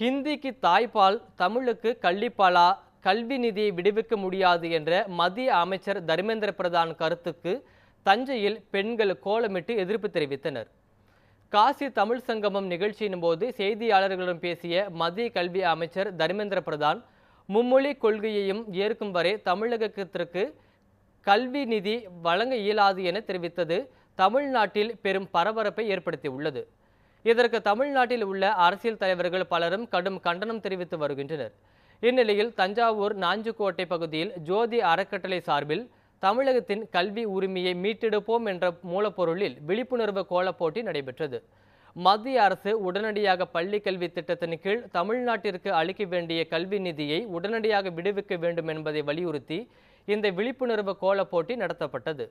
ஹிந்திக்கு தாய்ப்பால் தமிழுக்கு கள்ளிப்பாலா கல்வி நிதியை விடுவிக்க முடியாது என்ற மத்திய அமைச்சர் தர்மேந்திர பிரதான் கருத்துக்கு தஞ்சையில் பெண்கள் கோலமிட்டு எதிர்ப்பு தெரிவித்தனர். காசி தமிழ் சங்கமம் நிகழ்ச்சியின் போது செய்தியாளர்களிடம் பேசிய மத்திய கல்வி அமைச்சர் தர்மேந்திர பிரதான் மும்மொழி கொள்கையையும் ஏற்கும் வரை தமிழகத்திற்கு கல்வி நிதி வழங்க இயலாது என தெரிவித்தது தமிழ்நாட்டில் பெரும் பரபரப்பை ஏற்படுத்தியுள்ளது. இதற்கு தமிழ்நாட்டில் உள்ள அரசியல் தலைவர்கள் பலரும் கடும் கண்டனம் தெரிவித்து வருகின்றனர். இந்நிலையில் தஞ்சாவூர் நாஞ்சுக்கோட்டை பகுதியில் ஜோதி அறக்கட்டளை சார்பில் தமிழகத்தின் கல்வி உரிமையை மீட்டெடுப்போம் என்ற மூலப்பொருளில் விழிப்புணர்வு கோலப் போட்டி நடைபெற்றது. மத்திய அரசு உடனடியாக பள்ளி கல்வி திட்டத்தின் கீழ் தமிழ்நாட்டிற்கு அளிக்க வேண்டிய கல்வி நிதியை உடனடியாக விடுவிக்க வேண்டும் என்பதை வலியுறுத்தி இந்த விழிப்புணர்வு கோலப்போட்டி நடத்தப்பட்டது.